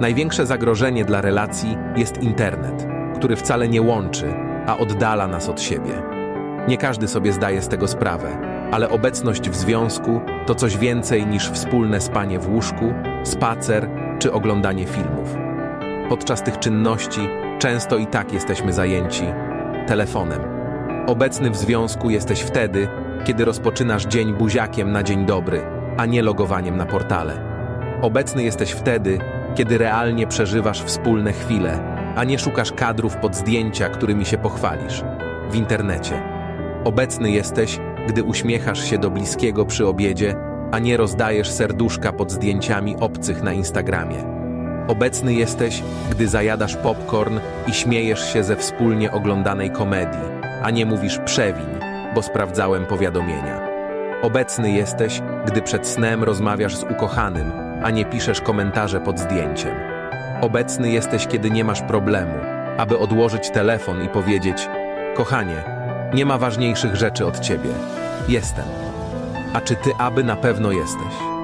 Największe zagrożenie dla relacji jest internet, który wcale nie łączy, a oddala nas od siebie. Nie każdy sobie zdaje z tego sprawę, ale obecność w związku to coś więcej niż wspólne spanie w łóżku, spacer czy oglądanie filmów. Podczas tych czynności często i tak jesteśmy zajęci telefonem. Obecny w związku jesteś wtedy, kiedy rozpoczynasz dzień buziakiem na dzień dobry, a nie logowaniem na portale. Obecny jesteś wtedy, kiedy realnie przeżywasz wspólne chwile, a nie szukasz kadrów pod zdjęcia, którymi się pochwalisz w internecie. Obecny jesteś, gdy uśmiechasz się do bliskiego przy obiedzie, a nie rozdajesz serduszka pod zdjęciami obcych na Instagramie. Obecny jesteś, gdy zajadasz popcorn i śmiejesz się ze wspólnie oglądanej komedii, a nie mówisz przewiń, bo sprawdzałem powiadomienia. Obecny jesteś, gdy przed snem rozmawiasz z ukochanym, a nie piszesz komentarze pod zdjęciem. Obecny jesteś, kiedy nie masz problemu, aby odłożyć telefon i powiedzieć: Kochanie, nie ma ważniejszych rzeczy od ciebie. Jestem. A czy ty aby na pewno jesteś?